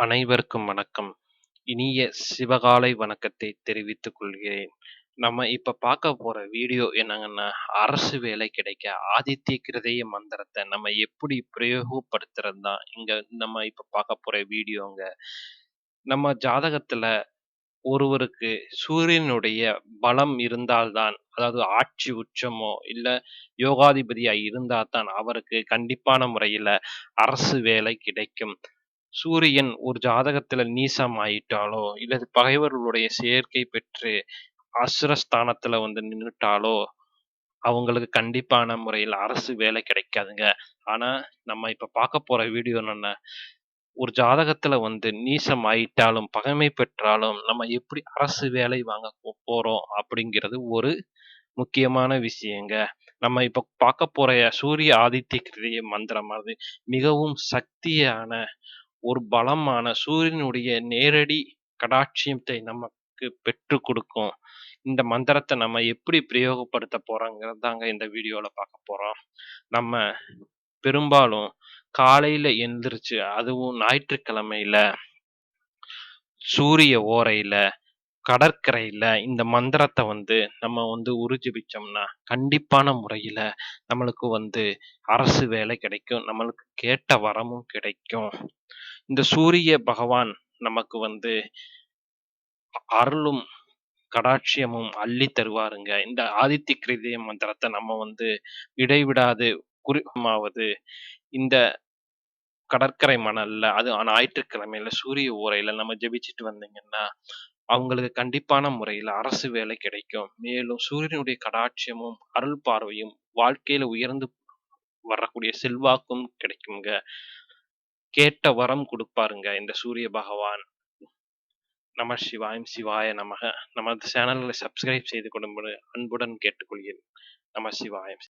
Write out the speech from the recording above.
அனைவருக்கும் வணக்கம். இனிய சிவகாலை வணக்கத்தை தெரிவித்துக் கொள்கிறேன். நம்ம இப்ப பார்க்க போற வீடியோ என்னங்கன்னா, அரசு வேலை கிடைக்க ஆதித்ய கிருதய மந்திரத்தை நம்ம எப்படி பிரயோகப்படுத்துறது தான் இங்க நம்ம இப்ப பார்க்க போற வீடியோங்க. நம்ம ஜாதகத்துல ஒருவருக்கு சூரியனுடைய பலம் இருந்தால் தான், அதாவது ஆட்சி உச்சமோ, இல்ல யோகாதிபதியா இருந்தா தான் அவருக்கு கண்டிப்பான முறையில அரசு வேலை கிடைக்கும். சூரியன் ஒரு ஜாதகத்துல நீசம் ஆயிட்டாலோ இல்ல பகைவர்களுடைய சேர்க்கை பெற்று அசுரஸ்தானத்துல வந்து நின்னுட்டாலோ, அவங்களுக்கு கண்டிப்பான முறையில அரசு வேலை கிடைக்காதுங்க. ஆனா, நம்ம இப்ப பார்க்க போற வீடியோ என்னன்னா, ஒரு ஜாதகத்துல வந்து நீசம் ஆயிட்டாலும், பகைமை பெற்றாலும், நம்ம எப்படி அரசு வேலை வாங்க போ போறோம் அப்படிங்கிறது ஒரு முக்கியமான விஷயங்க. நம்ம இப்ப பார்க்க போற சூரிய ஆதித்ய கிருதய மந்திரம் அது மிகவும் சக்தியான, ஒரு பலமான சூரியனுடைய நேரடி கடாட்சியத்தை நமக்கு பெற்று கொடுக்கும். இந்த மந்திரத்தை நம்ம எப்படி பிரயோகப்படுத்த போறோங்கிறது தாங்க இந்த வீடியோல பார்க்க போறோம். நம்ம பெரும்பாலும் காலையில எந்திரிச்சு, அதுவும் ஞாயிற்றுக்கிழமையில சூரிய ஓரையில, கடற்கரையில இந்த மந்திரத்த வந்து நம்ம வந்து உருஜிபிச்சோம்னா, கண்டிப்பான முறையில நம்மளுக்கு வந்து அரசு வேலை கிடைக்கும். நம்மளுக்கு கேட்ட வரமும் கிடைக்கும். இந்த சூரிய பகவான் நமக்கு வந்து அருளும், கடாட்சியமும் அள்ளி தருவாருங்க. இந்த ஆதித்ய கிருதய மந்திரத்த நம்ம வந்து இடைவிடாது குறிப்பமாவது இந்த கடற்கரை மணல்ல, அதுவும் ஞாயிற்றுக்கிழமையில சூரிய ஓரையில நம்ம ஜெபிச்சுட்டு வந்தீங்கன்னா, அவங்களுக்கு கண்டிப்பான முறையில அரசு வேலை கிடைக்கும். மேலும் சூரியனுடைய கடாட்சியமும், அருள் பார்வையும் வாழ்க்கையில உயர்ந்து வரக்கூடிய செல்வாக்கும் கிடைக்குங்க. கேட்ட வரம் கொடுப்பாருங்க இந்த சூரிய பகவான். நம சிவாயம் சிவாய நமக. நமது சேனல்களை சப்ஸ்கிரைப் செய்து கொள்ளும்படி அன்புடன் கேட்டுக்கொள்கிறேன். நம சிவாயம்.